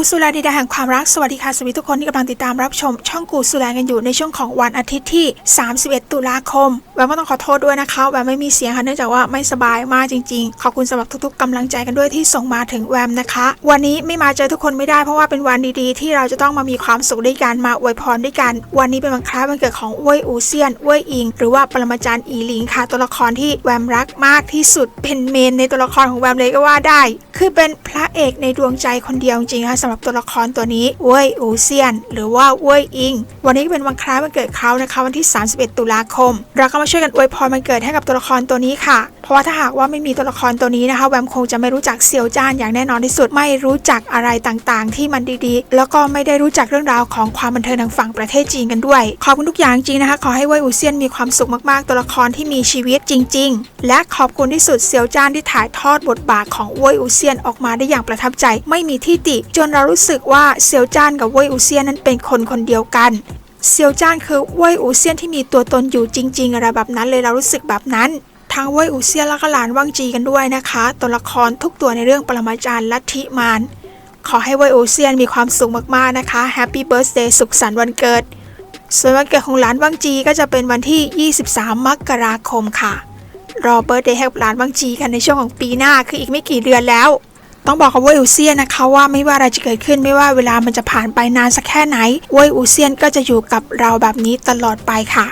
กูสุแลดีดาแห่งความรักสวัสดีค่ะสวัสดีทุกคนที่กำลังติดตามรับชม ช่องกูสุแลกันอยู่ในช่วงของวันอาทิตย์ที่ 31 ตุลาคมแวมก็ต้องขอโทษด้วยนะคะแวมไม่มีเสียงค่ะเนื่องจากว่าไม่สบายมากจริงๆ ขอบคุณสำหรับทุกๆกำลังใจกันด้วยที่ส่งมาถึงแวมนะคะ วันนี้ไม่มาเจอทุกคนไม่ได้เพราะว่าเป็นวันดีๆ ที่เราจะต้องมามีความสุขด้วยกันมาอวยพรด้วยกัน วันนี้เป็นวันคล้ายวันเกิดของเว่ยอูเซียนเว่ยอิง หรือว่าปรมาจารย์อีหลิงค่ะ ตัวละครที่แวมรักมากที่สุดเป็นเมนในตัวละครของแวมเลยก็ว่าได้ คือเป็นพระเอกในดวงใจคนเดียวจริงๆนะคะำหรับตัวละครตัวนี้เว่ยอูเซียน หรือว่าเว่ยอิง วันนี้ก็เป็นวันคล้ายวันเกิดเขานะคะวันที่ 31 ตุลาคม เราก็มาช่วยกันอวยพรวันเกิดให้กับตัวละครตัวนี้ค่ะ เพราะว่าถ้าหากว่าไม่มีตัวละครตัวนี้นะคะแวมคงจะไม่รู้จักเซียวจ้านอย่างแน่นอนที่สุด ไม่รู้จักอะไรต่างๆ ที่มันดีๆ แล้วก็ไม่ได้รู้จักเรื่องราวของความบันเทิงทางฝั่งประเทศจีนกันด้วย ขอบคุณทุกอย่างจริงนะคะ ขอให้เว่ยอูเซียนมีความสุขมากๆ ตัวละครที่มีชีวิตจริง ๆ และขอบคุณที่สุดเซียวจ้านที่ถ่ายทอดบทบาทของเว่ยอูเซียนออกมาได้อย่างประทับใจ ไม่มีที่ติจนเรารู้สึกว่าเซียวจ้านกับเว่ยอูเซียนนั้นเป็นคนคนเดียวกันเซียวจ้านคือเว่ยอูเซียนที่มีตัวตนอยู่จริง ๆ อะไรแบบนั้นเลยเรารู้สึกแบบนั้น ทั้งเว่ยอูเซียนและก็หลานว่างจีกันด้วยนะคะ ตัวละครทุกตัวในเรื่องปรมาจารย์ลัทธิมารขอให้เว่ยอูเซียนมีความสุขมากๆนะคะแฮปปี้เบิร์ a เดย์สุขสันต์วันเกิด ส่วนวันเกิดของหลานว่างจีก็จะเป็นวันที่ 23 มกราคมค่ะรอเบิร์ a เดย์ให้กับหลานว่างจีกันในช่วงของปีหน้าคืออีกไม่กี่เดือนแล้ว ต้องบอกกับเว่ยอูเซียนนะคะว่าไม่ว่าอะไรจะเกิดขึ้นไม่ว่าเวลามันจะผ่านไปนานสักแค่ไหนเว่ยอูเซียนก็จะอยู่กับเราแบบนี้ตลอดไปค่ะ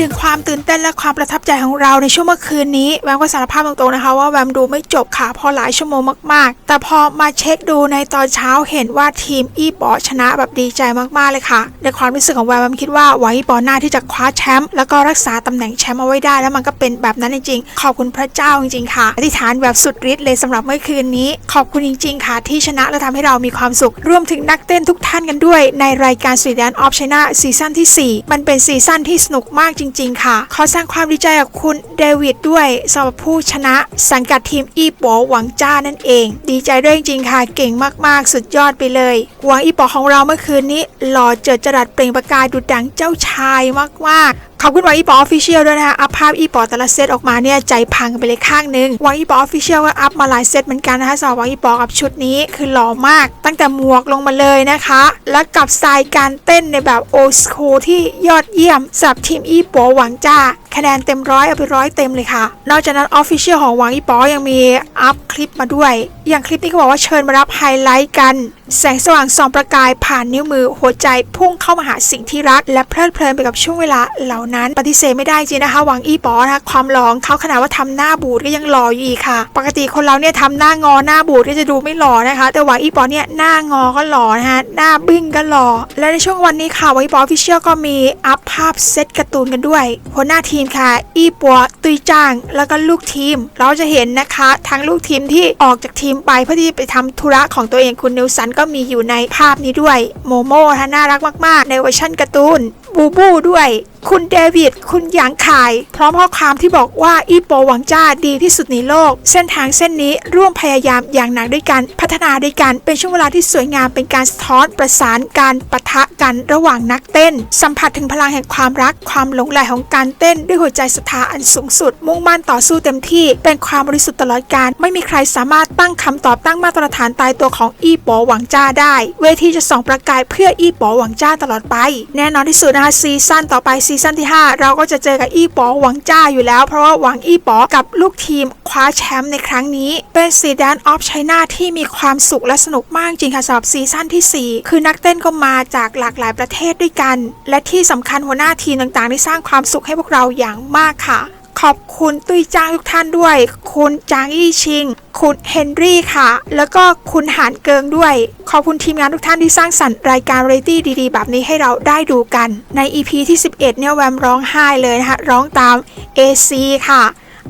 ถึงความตื่นเต้นและความประทับใจของเราในช่วงเมื่อคืนนี้แวมก็สารภาพตรงๆนะคะว่าแวมดูไม่จบค่ะพอหลายชั่วโมงมากๆ แต่พอมาเช็คดูในตอนเช้าเห็นว่าทีมอีปอชนะแบบดีใจมากๆเลยค่ะ ในความรู้สึกของแวมแวมคิดว่าหวังอีปอหน้าที่จะคว้าแชมป์แล้วก็รักษาตำแหน่งแชมป์เอาไว้ได้ แล้วมันก็เป็นแบบนั้นจริงๆ ขอบคุณพระเจ้าจริงๆค่ะอธิษฐานแบบสุดฤทธิ์เลยสำหรับเมื่อคืนนี้ ขอบคุณจริง ๆ ค่ะ ที่ชนะและทำให้เรามีความสุขรวมถึงนักเต้นทุกท่านกันด้วย ในรายการ Street Dance of China ซีซั่นที่ 4 มันเป็นซีซั่นที่สนุกมากจริง ๆ ค่ะ ขอแสดงความดีใจกับคุณเดวิดด้วยสำหรับผู้ชนะสังกัดทีมอีป๋อหวังจ้านั่นเอง ดีใจด้วยจริง ๆ ค่ะ เก่งมากๆ สุดยอดไปเลย หวังอีป๋อของเราเมื่อคืนนี้ หล่อเจิดจรัสเปล่งประกายดุดดังเจ้าชายมากๆ อบคุณหวังอีปออฟฟิเชียลด้วยนะคะอัพภาพอีปอแต่ละเซตออกมาเนี่ยใจพังไปเลยข้างหนึงหวังอีปอออฟฟิเชียลก็อัพมาหลายเซตเหมือนกันนะคะสำหรับหวังอีปอกับชุดนี้คือหล่อมาก ตั้งแต่หมวกลงมาเลยนะคะ และกับสไตล์การเต้นในแบบโอสโคที่ยอดเยี่ยมสำหรับทีมอีปอหวังจ้าคะแนนเต็มร้อยเอาไปร้อยเต็มเลยค่ะ นอกจากนั้นออฟฟิเชียลของหวังอีปอยังมีอัพคลิปมาด้วย อย่างคลิปนี้ก็บอกว่าเชิญมารับไฮไลท์กันแสงสว่างส่องประกายผ่านนิ้วมือหัวใจพุ่งเข้ามาหาสิ่งที่รัก และเพลิดเพลินไปกับช่วงเวลาเหล่านั้น ปฏิเสธไม่ได้จริงนะคะหวังอี้ป๋อนะคะความหล่องเขาขนาดว่าทำหน้าบูดก็ยังหล่ออยู่อีกค่ะ ปกติคนเราเนี่ยทำหน้างอหน้าบูดก็จะดูไม่หล่อนะคะ แต่หวังอี้ป๋อเนี่ยหน้างอก็หล่อนะคะหน้าบิ้งก็หล่อและในช่วงวันนี้ค่ะหวังอีปออฟิเชียลก็มีอัพภาพเซตการ์ตูนกันด้วยหัวหน้าทีมค่ะ อี้ปัวตุยจ้าง แล้วก็ลูกทีม เราจะเห็นนะคะทั้งลูกทีมที่ออกจากทีมไปเพื่อที่จะไปทำธุระของตัวเองคุณนิวสันก็มีอยู่ในภาพนี้ด้วย โมโม่ท่าน่ารักมาก ๆ ในเวอร์ชันการ์ตูน บูบูด้วยคุณเดวิด คุณหยางขาย พร้อมข้อความที่บอกว่าอีโปหวังจ้าดีที่สุดในโลก เส้นทางเส้นนี้ร่วมพยายามอย่างหนักด้วยกัน พัฒนาด้วยกัน เป็นช่วงเวลาที่สวยงามเป็นการสะท้อนประสานการปะทะกันระหว่างนักเต้น สัมผัสถึงพลังแห่งความรัก ความหลงใหลของการเต้น ด้วยหัวใจศรัทธาอันสูงสุด มุ่งมั่นต่อสู้เต็มที่ เป็นความบริสุทธิ์ตลอดการ ไม่มีใครสามารถตั้งคำตอบตั้งมาตรฐานตายตัวของอีโปหวังจ้าได้ เวทีจะส่องประกายเพื่ออีโปหวังจ้าตลอดไป แน่นอนที่สุดนะคะซีซั่นต่อไปซีซั่นที่ 5 เราก็จะเจอกับอี้ป๋อหวังจ้าอยู่แล้ว เพราะว่าหวังอี้ป๋อกับลูกทีมคว้าแชมป์ในครั้งนี้ เป็นซีดานออฟไชน่าที่มีความสุขและสนุกมากจริงค่ะสำหรับซีซั่นทีสี่4 คือนักเต้นก็มาจากหลากหลายประเทศด้วยกัน และที่สำคัญหัวหน้าทีมต่างๆ ได้สร้างความสุขให้พวกเราอย่างมากค่ะ ขอบคุณตุ้ยจางทุกท่านด้วย คุณจางอี้ชิง คุณเฮนรี่ค่ะ แล้วก็คุณหานเกิงด้วย ขอบคุณทีมงานทุกท่านที่สร้างสรรค์รายการเรตตี้ดีๆ แบบนี้ให้เราได้ดูกัน ใน EP ที่ 11 เนี่ยแวมร้องไห้เลยนะคะ ร้องตาม AC ค่ะ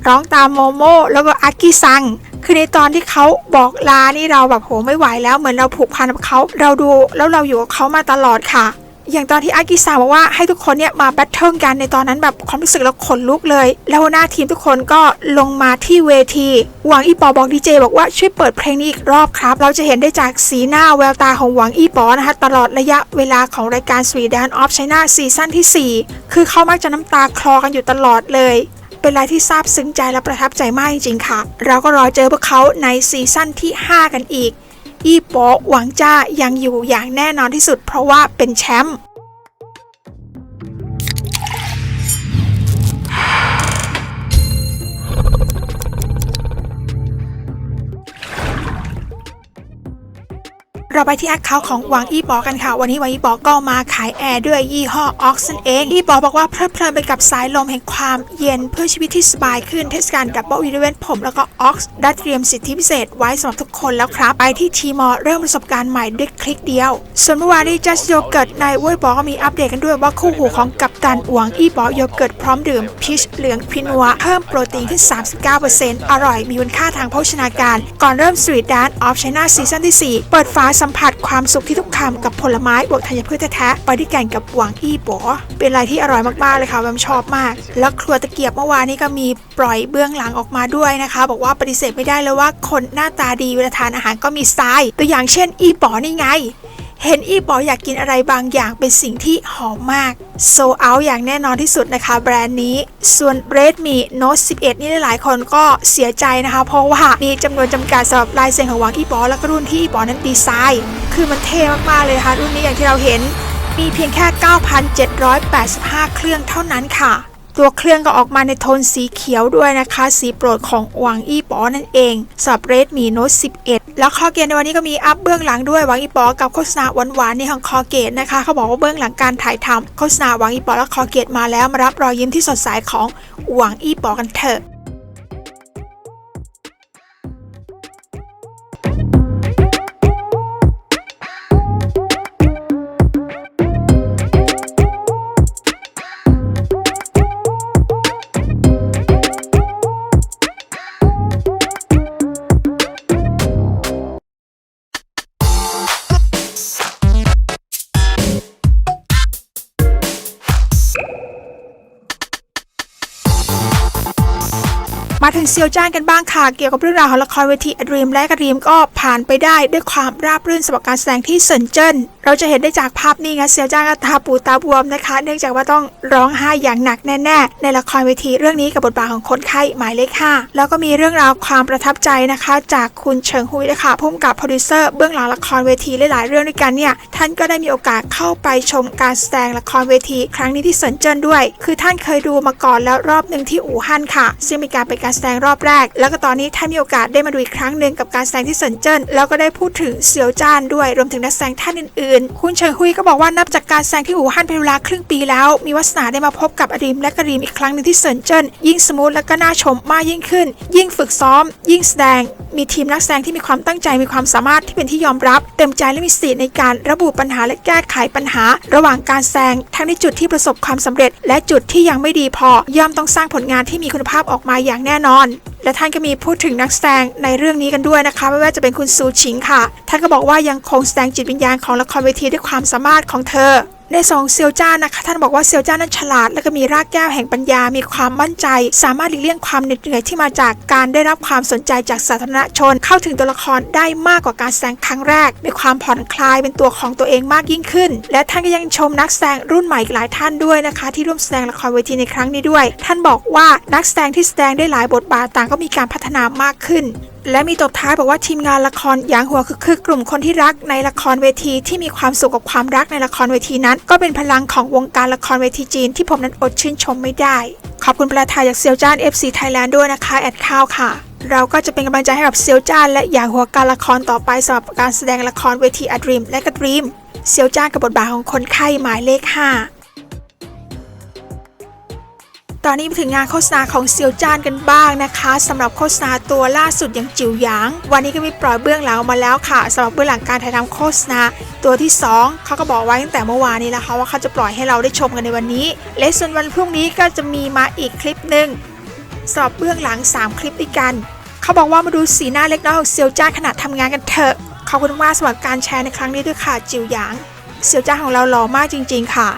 ร้องตามโมโมแล้วก็อากิซังคือในตอนที่เขาบอกลานี่เราแบบโหไม่ไหวแล้วเหมือนเราผูกพันกับเขาเราดูแล้วเราอยู่กับเขามาตลอดค่ะ อย่างตอนที่อากิสาบอกว่าให้ทุกคนเนี่ยมาแบทเทิลกันในตอนนั้นแบบความรู้สึกเราขนลุกเลย แล้วหน้าทีมทุกคนก็ลงมาที่เวทีหวังอีปอบอกดีเจบอกว่าช่วยเปิดเพลงนี้อีกรอบครับ เราจะเห็นได้จากสีหน้าแววตาของหวังอีปอนะคะตลอดระยะเวลาของรายการ Sweden of China ซีซั่นที่ 4 คือเขามักจะน้ำตาคลอกันอยู่ตลอดเลยเป็นอะไรที่ซาบซึ้งใจและประทับใจมากจริงๆค่ะ เราก็รอเจอพวกเขาในซีซั่นที่ 5 กันอีก อีโปหวังจ้ายังอยู่อย่างแน่นอนที่สุด เพราะว่าเป็นแชมป์ เราไปที่แอคเคาท์ของหวังอีปอกันค่ะ วันนี้หวังอีปอก็มาขายแอร์ด้วยยี่ห้อออกซ์นเองอีปอบอกว่าเพลิดเพลินไปกับสายลมแห่งความเย็นเพื่อชีวิตที่สบายขึ้นเทศกาลดับเบิลอีเวนต์ผมแล้วก็ออกซ์ได้เตรียมสิทธิพิเศษไว้สำหรับทุกคนแล้วครับ ไปที่ทีมอเริ่มประสบการณ์ใหม่ด้วยคลิกเดียว ส่วนเมื่อวานนี้จัสโยเกิร์ตในเว้ยปอก็มีอัปเดตกันด้วยว่าคู่หูของกัปตันหวังอีปอโยเกิร์ตพร้อมดื่มพีชเหลืองพินัวเพิ่มโปรตีนขึ้น 39%อร่อยมีคุณค่าทางโภชนาการ ก่อนเริ่มสตรีทแดนออฟไชน่าซีซั่นที่ 4 เปิดฟ้าสมผัสความสุขที่ทุกคำกับผลไม้บวกธัญพืชแท้ๆไปด้วยกันกับหวังอี้ป๋อเป็นอะไรที่อร่อยมากๆเลยค่ะแวมชอบมาก แล้วครัวตะเกียบเมื่อวานนี้ก็มีปล่อยเบื้องหลังออกมาด้วยนะคะ บอกว่าปฏิเสธไม่ได้เลยว่าคนหน้าตาดีเวลาทานอาหารก็มีสไตล์ตัวอย่างเช่น อี้ป๋อนี่ไง เห็นอีปออยากกินอะไรบางอย่างเป็นสิ่งที่หอมมากโซเอาอย่างแน่นอนที่สุดนะคะ แบรนด์นี้ ส่วน Red Mi Note 11 นี่หลายคนก็เสียใจนะคะ เพราะว่ามีจำนวนจำกัดสำหรับลายเซ็นของวังอีปอแล้วก็รุ่นที่อีปอนั้นดีไซน์ คือมันเท่มากๆเลยค่ะรุ่นนี้อย่างที่เราเห็นมีเพียงแค่ 9,785 เครื่องเท่านั้นค่ะ ตัวเครื่องก็ออกมาในโทนสีเขียวด้วยนะคะ สีโปรดของหวังอี้ปอนั่นเองสับเรดมีโน้ต11 แล้วคอเกตในวันนี้ก็มีอัพเบื้องหลังด้วยหวังอีปอกับโฆษณาหวานๆในของคอเกตนะคะ เขาบอกว่าเบื้องหลังการถ่ายทำโฆษณาหวังอีปอและคอเกตมาแล้วมารับรอยยิ้มที่สดใสของหวังอีปอกันเถอะ ซียวจ้านกันบ้างค่ะ เกี่ยวกับเรื่องราวของละครเวทีอดรีมและกระรีมก็ผ่านไปได้ด้วยความราบรื่นสำหรับการแสดงที่เซินเจิ้น เราจะเห็นได้จากภาพนี้ไงเซียวจ้านก็ตาปูตาบวมนะคะ เนื่องจากว่าต้องร้องไห้อย่างหนักแน่ ๆ ในละครเวทีเรื่องนี้กับบทบาทของคนไข้หมายเลขห้าแล้วก็มีเรื่องราวความประทับใจนะคะ จากคุณเฉิงฮุยนะคะพุ่มกับโปรดิวเซอร์เบื้องหลังละครเวทีหลายๆเรื่องด้วยกันเนี่ยท่านก็ได้มีโอกาสเข้าไปชมการแสดงละครเวทีครั้งนี้ที่เซินเจิ้นด้วย คือท่านเคยดูมาก่อนแล้วรอบหนึ่งที่อู่ฮั่นค่ะซึ่งมีการเป็นการแสดงรอบแรก แล้วก็ตอนนี้ท่านมีโอกาสได้มาดูอีกครั้งหนึ่งกับการแสดงที่เซินเจิ้นแล้วก็ได้พูดถึงเซียวจ้านด้วยรวมถึงนักแสดงท่านอื่นๆคุณเฉิงฮุยก็บอกว่านับจากการแสดงที่อู่ฮั่นเป็นเวลาครึ่งปีแล้ว มีวาสนาได้มาพบกับอดีมและกรีมอีกครั้งหนึ่งที่เซินเจิ้นยิ่งสมูทและก็น่าชมมากยิ่งขึ้น ยิ่งฝึกซ้อม ยิ่งแสดง มีทีมนักแสดงที่มีความตั้งใจมีความสามารถที่เป็นที่ยอมรับ เต็มใจและมีสติในการระบุปัญหาและแก้ไขปัญหา ระหว่างการแสงทั้งในจุดที่ประสบความสำเร็จ และจุดที่ยังไม่ดีพอย่อมต้องสร้างผลงานที่มีคุณภาพออกมาอย่างแน่นอน และท่านก็มีพูดถึงนักแสดงในเรื่องนี้กันด้วยนะคะ ไม่ว่าจะเป็นคุณซูชิงค่ะ ท่านก็บอกว่ายังคงแสดงจิตวิญญาณของละครเวทีด้วยความสามารถของเธอ ในสองเซียวจ้านะคะ ท่านบอกว่าเซียวจ้านั้นฉลาด และก็มีรากแก้วแห่งปัญญา มีความมั่นใจ สามารถหลีกเลี่ยงความเหน็ดเหนื่อยที่มาจากการได้รับความสนใจจากสาธารณชน เข้าถึงตัวละครได้มากกว่าการแสดงครั้งแรก มีความผ่อนคลายเป็นตัวของตัวเองมากยิ่งขึ้น และท่านก็ยังชมนักแสดงรุ่นใหม่หลายท่านด้วยนะคะ ที่ร่วมแสดงละครเวทีในครั้งนี้ด้วย ท่านบอกว่านักแสดงที่แสดงได้หลายบทบาทต่างก็มีการพัฒนามากขึ้น และมีตบท้ายบอกว่าทีมงานละครอย่างหัวคือคือกลุ่มคนที่รักในละครเวทีที่มีความสุขกับความรักในละครเวทีนั้น ก็เป็นพลังของวงการละครเวทีจีนที่ผมนั้นอดชื่นชมไม่ได้ ขอบคุณประธานจากเซียวจ้าน FC Thailand ด้วยนะคะแอดข้าวค่ะเราก็จะเป็นกำลังใจให้กับเซียวจ้านและอย่างหัวการละครต่อไปสำหรับการแสดงละครเวทีอดรีมและกระดรีมเซียวจ้านกับบทบาทของคนไข้หมายเลข 5 ตอนนี้มาถึงงานโฆษณาของเซียวจ้านกันบ้างนะคะสำหรับโฆษณาตัวล่าสุดอย่างจิ๋วหยาง วันนี้ก็มีปล่อยเบื้องหลังมาแล้วค่ะสำหรับเบื้องหลังการถ่ายทำโฆษณาตัวที่ 2 เขาก็บอกไว้ตั้งแต่เมื่อวานนี้แล้วค่ะว่าเขาจะปล่อยให้เราได้ชมกันในวันนี้ และส่วนวันพรุ่งนี้ก็จะมีมาอีกคลิปหนึ่งสำหรับเบื้องหลัง 3 คลิปด้วยกัน เขาบอกว่ามาดูสีหน้าเล็กน้อยของเซียวจ้านขณะทำงานกันเถอะ ขอบคุณมากสำหรับการแชร์ในครั้งนี้ด้วยค่ะจิ๋วหยาง เซียวจ้านของเราหล่อมากจริง ๆ ค่ะ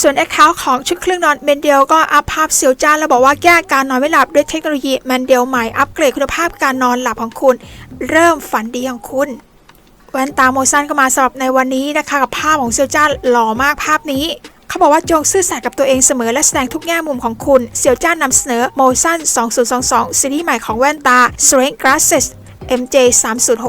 ส่วนแอคเคาท์ของชุดเครื่องนอนเมนเดลก็อัพภาพเซียวจ้านแล้วบอกว่าแก้การนอนไม่หลับด้วยเทคโนโลยีเมนเดลใหม่อัปเกรดคุณภาพการนอนหลับของคุณ เริ่มฝันดีของคุณแว่นตาโมชั่นก็มาสำหรับในวันนี้นะคะกับภาพของเซียวจ้านหล่อมากภาพนี้ เขาบอกว่าจงซื่อสัตย์กับตัวเองเสมอและแสดงทุกแง่มุมของคุณเซียวจ้านนำเสนอ Motion 2022ซีรีส์ใหม่ของแว่นตา Strength Glasses MJ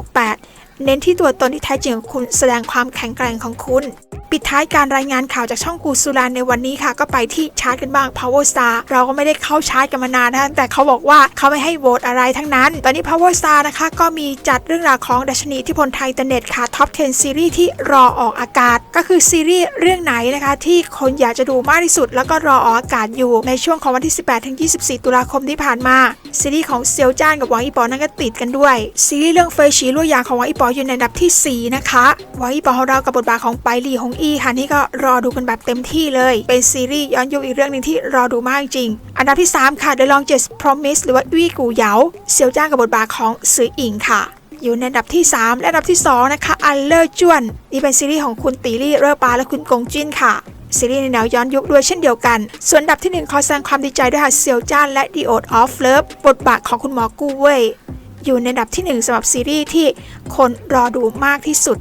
3068 เน้นที่ตัวตนที่แท้จริงของคุณแสดงความแข็งแกร่งของคุณ ปิดท้ายการรายงานข่าวจากช่องกูซูรานในวันนี้ค่ะ ก็ไปที่ชาร์จกันบ้าง Power Star เราก็ไม่ได้เข้าชาร์จกันมานานนะแต่เขาบอกว่าเขาไม่ให้โหวตอะไรทั้งนั้น ตอนนี้ Power Star นะคะก็มีจัดเรื่องราวของดัชนีที่พลไทยเทอร์เน็ตค่ะ Top 10 ซีรีส์ที่รอออกอากาศ ก็คือซีรีส์เรื่องไหนนะคะที่คนอยากจะดูมากที่สุด แล้วก็รอออกอากาศอยู่ในช่วงของวันที่ 18ถึง24 ตุลาคมที่ผ่านมาซีรีส์ของเซียวจ้านกับหวังอีปอนั่นก็ติดกันด้วยซีรีส์เรื่องเฟยฉีลุยยางของหวังอีปออยู่ในอันดับทีสี่4 นะคะหวังอีปอของเรากับบทบาทของไปหลีหงอีค่ะนี่ก็รอดูกันแบบเต็มที่เลย เป็นซีรีส์ย้อนยุคอีกเรื่องหนึ่งที่รอดูมากจริง อันดับที่ 3 ค่ะ The Longest Promise หรือว่าอี้กูเหยาเซียวจ้านกับบทบาทของซืออิงค่ะอยู่ในอันดับที่ 3 และอันดับที่ 2 นะคะ อันเลอร์จวน นี่เป็นซีรีส์ของคุณตีลี่เรอปาและคุณกงจินค่ะ ซีรีส์ในแนวย้อนยุคด้วยเช่นเดียวกัน ส่วนอันดับที่ 1 ขอแสดงความดีใจด้วยค่ะเซียวจ้านและ The Oath of Love บทบาทของคุณหมอกู้เว่ย อยู่ในอันดับที่ 1สำหรับซีรีส์ที่คนรอดูมากที่สุด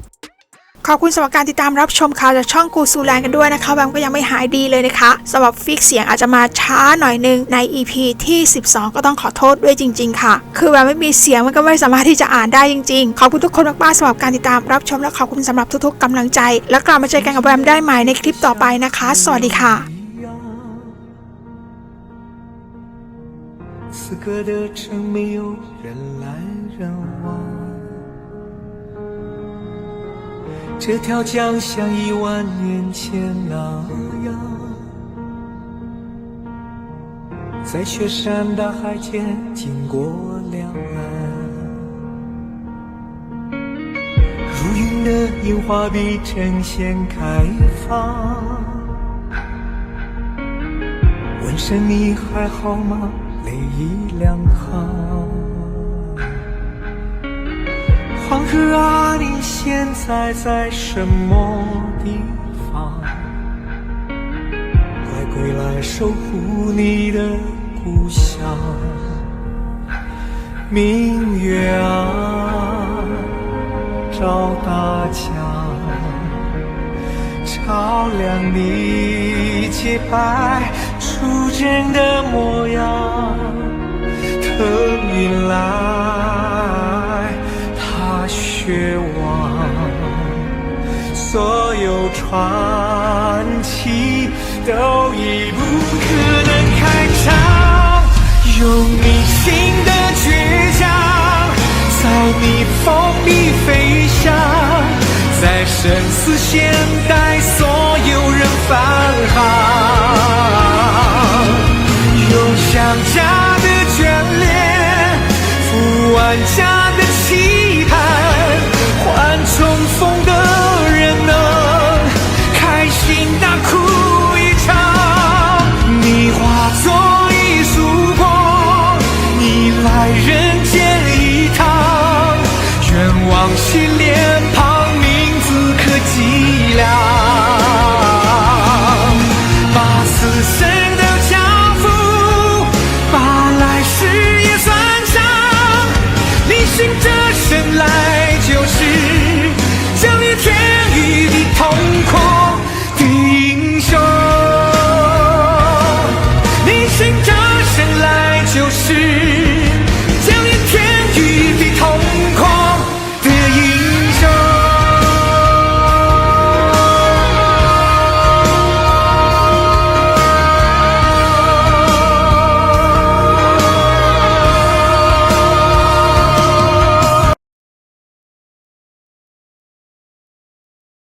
ขอบคุณสำหรับการติดตามรับชมข่าวจากช่องกูซูแลนกันด้วยนะคะแบมก็ยังไม่หายดีเลยนะคะสำหรับฟิกเสียงอาจจะมาช้าหน่อยนึงใน EP ที่ 12 ก็ต้องขอโทษด้วยจริง ๆ ค่ะ คือแบมไม่มีเสียงมันก็ไม่สามารถที่จะอ่านได้จริงๆ ขอบคุณทุกคนมากๆสำหรับการติดตามรับชมและขอบคุณสำหรับทุกๆกำลังใจ แล้วกลับมาเจอกันกับแบมได้ใหม่ในคลิปต่อไปนะคะ สวัสดีค่ะ 此刻的城没有人来人往，这条江像一万年前那样，在雪山大海间经过两岸。如云的樱花比针线开放。问声你还好吗？泪已两行。黄河啊，你现在在什么地方？快归来守护你的故乡。明月啊，照大江。照亮你洁白初见的模样。等你来，踏雪望，所有传奇都已不可能开场。用你心的倔强，在逆风里飞翔。在生死线